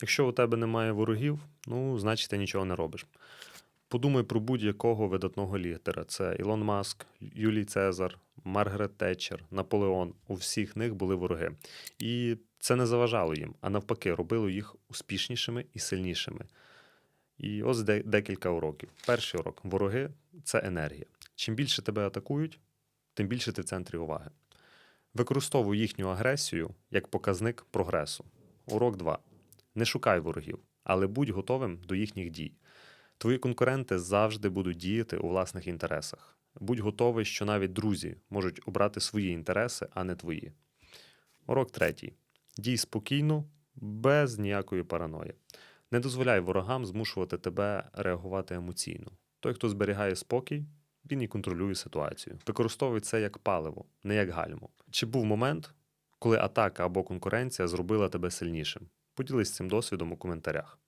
Якщо у тебе немає ворогів, ну, значить ти нічого не робиш. Подумай про будь-якого видатного лідера. Це Ілон Маск, Юлій Цезар, Маргарет Тетчер, Наполеон. У всіх них були вороги. І це не заважало їм, а навпаки, робило їх успішнішими і сильнішими. І ось де- декілька уроків. Перший урок: вороги це енергія. Чим більше тебе атакують, тим більше ти в центрі уваги. Використовуй їхню агресію як показник прогресу. Урок 2. Не шукай ворогів, але будь готовим до їхніх дій. Твої конкуренти завжди будуть діяти у власних інтересах. Будь готовий, що навіть друзі можуть обрати свої інтереси, а не твої. Урок третій. Дій спокійно, без ніякої параної. Не дозволяй ворогам змушувати тебе реагувати емоційно. Той, хто зберігає спокій, він і контролює ситуацію. Використовуй це як паливо, не як гальмо. Чи був момент, коли атака або конкуренція зробила тебе сильнішим? Поділись цим досвідом у коментарях.